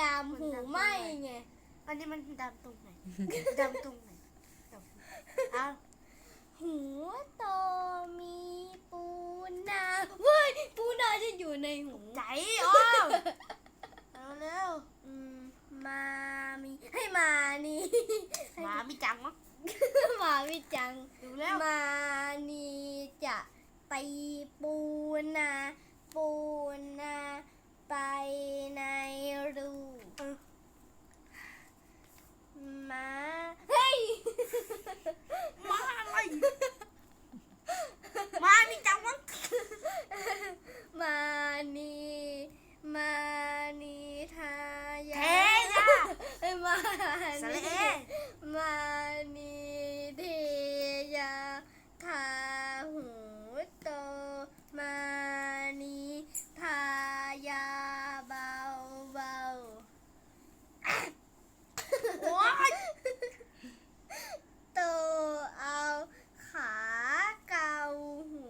ดำหูไหมไง อันนี้มันดำตรงไหน ดำตรงไหนดำอ้าวหูโตมีปูนาเว้ยปูนาจะอยู่ในหูใจอ้อมเอาเร็วอืมมามีให้มานี่หมามีจังมั้งมาวิจังดูแล้วมานี่จะไปปูนาปูนาไปในรูมาเฮ้ย หมาอะไรหมามีจังมั้ง มานี่มานี่ทายา เทจ้า เอ้ย มาสระเอมานี่เทยาทาหูโตมานี่ทายาเบาเบาโอ้ยโตเอาขาเกาหู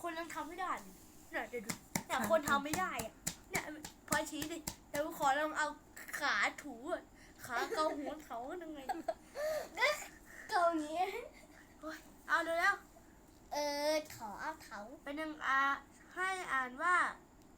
คนยังทำไม่ได้เลยเนี่ยเดี๋ยวดูเนี่ยคนทำไม่ได้อะเนี่ยพอชี้ดิเดี๋ยวขอลองเอา ขาถูขาเกาหัวเขาทำไงก็เกาเนี้ยเอาดูแล้วเออขอเอาเขาเป็นยังอาให้อ่านว่า